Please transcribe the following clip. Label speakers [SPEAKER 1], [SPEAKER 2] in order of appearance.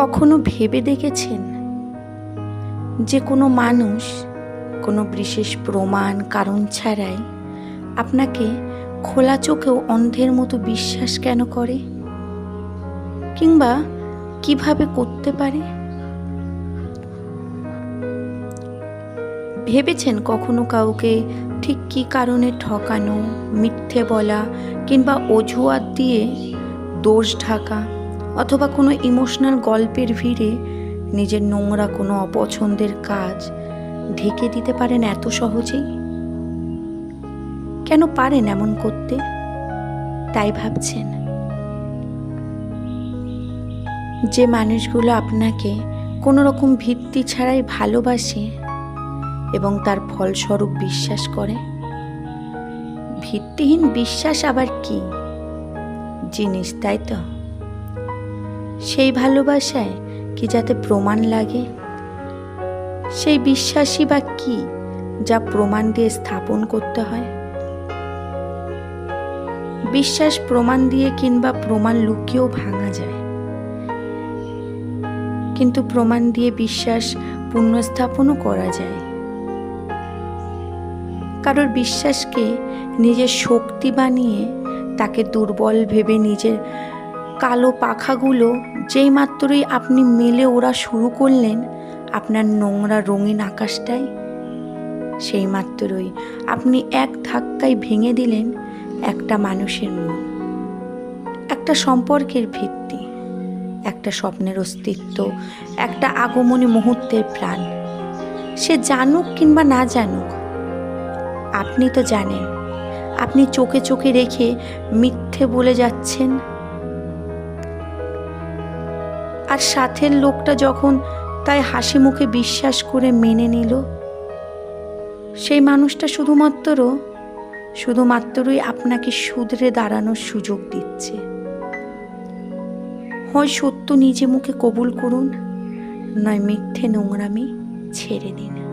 [SPEAKER 1] কখনো ভেবে দেখেছেন যে কোনো মানুষ, কোনো বিশেষ প্রমাণ, কারণ ছাড়াই আপনাকে খোলা চোখেও অন্ধের মতো বিশ্বাস কেন করে? কিংবা কীভাবে করতে পারে? ভেবেছেন কখনো কাউকে ঠিক কী কারণে ঠকানো, মিথ্যে বলা কিংবা অজুহাত দিয়ে দোষ ঢাকা? অথবা কোনো ইমোশনাল গল্পের ভিড়ে নিজের নোংরা কোনো অপছন্দের কাজ ঢেকে দিতে পারেন এত সহজেই? কেন পারেন এমন করতে? তাই ভাবছেন। যে মানুষগুলো আপনাকে কোনো রকম ভিত্তি ছাড়াই ভালোবাসে এবং তার ফলস্বরূপ বিশ্বাস করে, ভিত্তিহীন বিশ্বাস আবার কি? জিনিস, তাই তো? সেই ভালোবাসায় কি যাতে প্রমাণ লাগে? সেই বিশ্বাসই বা কি যা প্রমাণ দিয়ে স্থাপন করতে হয়? বিশ্বাস প্রমাণ দিয়ে কিংবা প্রমাণ লুকিয়েও ভাঙা যায়। কিন্তু প্রমাণ দিয়ে বিশ্বাস পুনঃস্থাপনও করা যায়। কারোর বিশ্বাসকে নিজের শক্তি বানিয়ে তাকে দুর্বল ভেবে নিজের কালো পাখাগুলো যেই মাত্রই আপনি মেলে ওরা শুরু করলেন, আপনার নোংরা রঙিন আকাশটাই সেই মাত্রই আপনি এক ধাক্কায় ভেঙে দিলেন একটা মানুষের মন। একটা সম্পর্কের ভিত্তি, একটা স্বপ্নের অস্তিত্ব, একটা আগমনী মুহূর্তের প্রাণ। সে জানুক কিংবা না জানুক, আপনি তো জানেন, আপনি চোখে চোখে রেখে মিথ্যে বলে যাচ্ছেন আর সাথের লোকটা যখন তাই হাসি মুখে বিশ্বাস করে মেনে নিল। সেই মানুষটা শুধুমাত্র শুধুমাত্রই আপনাকে শুধরে দাঁড়ানোর সুযোগ দিচ্ছে। হয় সত্য নিজে মুখে কবুল করুন, নয় মিথ্যে নোংরামি ছেড়ে দিন।